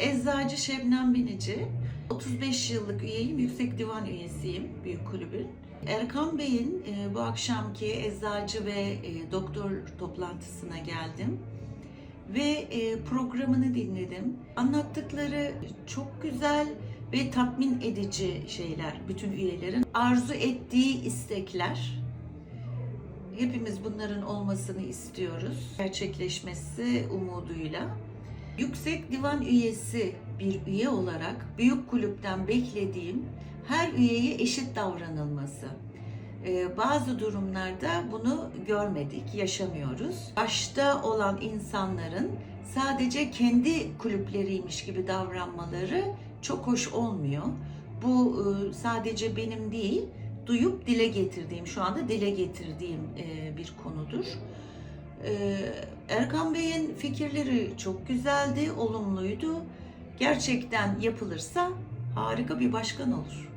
Eczacı Şebnem Binici. 35 yıllık üyeyim, Yüksek Divan üyesiyim Büyük Kulübün. Erkan Bey'in e, bu akşamki eczacı ve e, doktor toplantısına geldim ve e, programını dinledim. Anlattıkları çok güzel ve tatmin edici şeyler bütün üyelerin. Arzu ettiği istekler. Hepimiz bunların olmasını istiyoruz. Gerçekleşmesi umuduyla. Yüksek Divan üyesi bir üye olarak büyük kulüpten beklediğim her üyeye eşit davranılması. Ee, bazı durumlarda bunu görmedik, yaşamıyoruz. Başta olan insanların sadece kendi kulüpleriymiş gibi davranmaları çok hoş olmuyor. Bu e, sadece benim değil, duyup dile getirdiğim, şu anda dile getirdiğim e, bir konudur. Ee, Erkan Bey'in fikirleri çok güzeldi, olumluydu. Gerçekten yapılırsa harika bir başkan olur.